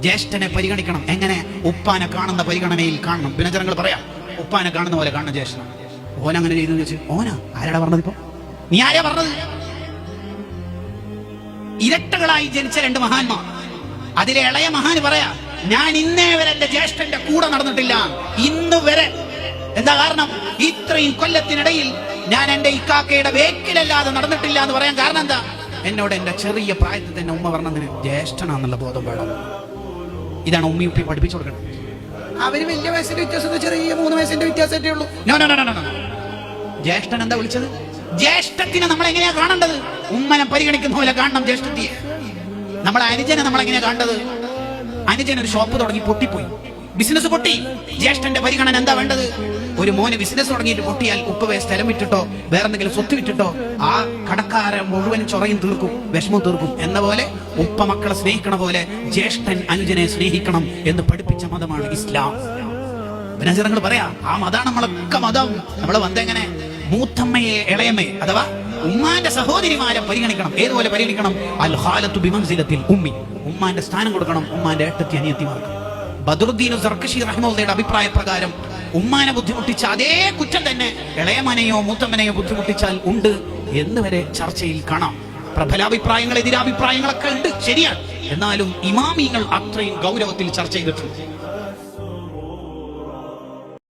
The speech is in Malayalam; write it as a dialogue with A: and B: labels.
A: ജ്യേഷ്ഠനെ പരിഗണിക്കണം. എങ്ങനെ? ഉപ്പാനെ കാണുന്ന പരിഗണനയിൽ കാണണം. പിന്നെ ജനങ്ങൾ പറയാം ഉപ്പാനെ കാണുന്ന പോലെ കാണണം ജ്യേഷ്ഠൻ ഓൻ അങ്ങനെ ചെയ്തു വെച്ച് ഓനാ? ആരാടാ പറഞ്ഞത് ഇപ്പൊ? നീ ആരാ പറഞ്ഞത്? ഇരട്ടകളായി ജനിച്ച രണ്ട് മഹാന്മാർ. അതിലെ ഇളയ മഹാന് പറയാ ഞാൻ ഇന്നേ വരെ എന്റെ ജ്യേഷ്ഠന്റെ കൂടെ നടന്നിട്ടില്ല. ഇന്ന് വരെ. എന്താ കാരണം? ഇത്രയും കൊല്ലത്തിനിടയിൽ ഞാൻ എന്റെ ഇക്കാക്കയുടെ വേക്കിലല്ലാതെ നടന്നിട്ടില്ല എന്ന് പറയാൻ കാരണം എന്താ? എന്നോട് എന്റെ ചെറിയ പ്രായത്തിൽ തന്നെ ഉമ്മ പറഞ്ഞതിന് ജ്യേഷ്ഠനാന്നുള്ള ബോധം വേണം. ഇതാണ് ഉമ്മി ഉപ്പി പഠിപ്പിച്ചു കൊടുക്കണം അവർ വലിയ വയസ്സിന്റെ വ്യത്യാസം ചെറിയ മൂന്ന് വയസ്സിന്റെ വ്യത്യാസമേ ഉള്ളൂ? ജ്യേഷ്ഠൻ എന്താ വിളിച്ചത്? ജ്യേഷ്ഠത്തിനെ നമ്മൾ എങ്ങനെയാ കാണേണ്ടത്? ഉമ്മനെ പരിഗണിക്കുന്ന പോലെ കാണണം ജ്യേഷ്ഠത്തിയെ. നമ്മളെ അനുജനെ നമ്മൾ എങ്ങനെയാ കാണേണ്ടത്? അനുജൻ ഒരു ഷോപ്പ് തുടങ്ങി പൊട്ടിപ്പോയി. ബിസിനസ് പൊട്ടി. ജ്യേഷ്ഠന്റെ പരിഗണന എന്താ വേണ്ടത്? ഒരു മോന് ബിസിനസ് തുടങ്ങിയിട്ട് പൊട്ടിയാൽ ഉപ്പവേ സ്ഥലം വിട്ടിട്ടോ വേറെന്തെങ്കിലും സ്വത്ത് വിട്ടിട്ടോ ആ കടക്കാരൻ മുഴുവൻ ചൊറയും തീർക്കും വിഷമം തീർക്കും. എന്ന പോലെ ഉപ്പ മക്കളെ സ്നേഹിക്കണ പോലെ ജ്യേഷ്ഠൻ അനുജനെ സ്നേഹിക്കണം എന്ന് പഠിപ്പിച്ച മതമാണ് ഇസ്ലാം. പിന്നെ പറയാ. ആ മതാണ് നമ്മളൊക്കെ മതം. നമ്മളെ വന്നെങ്ങനെ മൂത്തമ്മയെ ഇളയമ്മയെ അഥവാ ഉമ്മാന്റെ സഹോദരിമാരെ പരിഗണിക്കണം. ഏതുപോലെ പരിഗണിക്കണം? അൽ ഹാലത്തു ബിമൻസിലത്തിൽ ഉമ്മി. ഉമ്മാന്റെ സ്ഥാനം കൊടുക്കണം ഉമ്മാന്റെ ഏട്ടത്തി അനിയത്തിമാർക്ക്. ബദറുദ്ദീൻ സർക്കഷി റഹ്മുള്ളയുടെ അഭിപ്രായ പ്രകാരം ഉമ്മാനെ ബുദ്ധിമുട്ടിച്ച അതേ കുറ്റം തന്നെ ഇളയമനെയോ മൂത്തമ്മനെയോ ബുദ്ധിമുട്ടിച്ചാൽ ഉണ്ട് എന്ന് വരെ ചർച്ചയിൽ കാണാം. പ്രബലാഭിപ്രായങ്ങൾ എതിരാഭിപ്രായങ്ങളൊക്കെ ഉണ്ട് ശരിയാണ്. എന്നാലും ഇമാമിങ്ങൾ അത്രയും ഗൗരവത്തിൽ ചർച്ച ചെയ്തിട്ടുണ്ട്.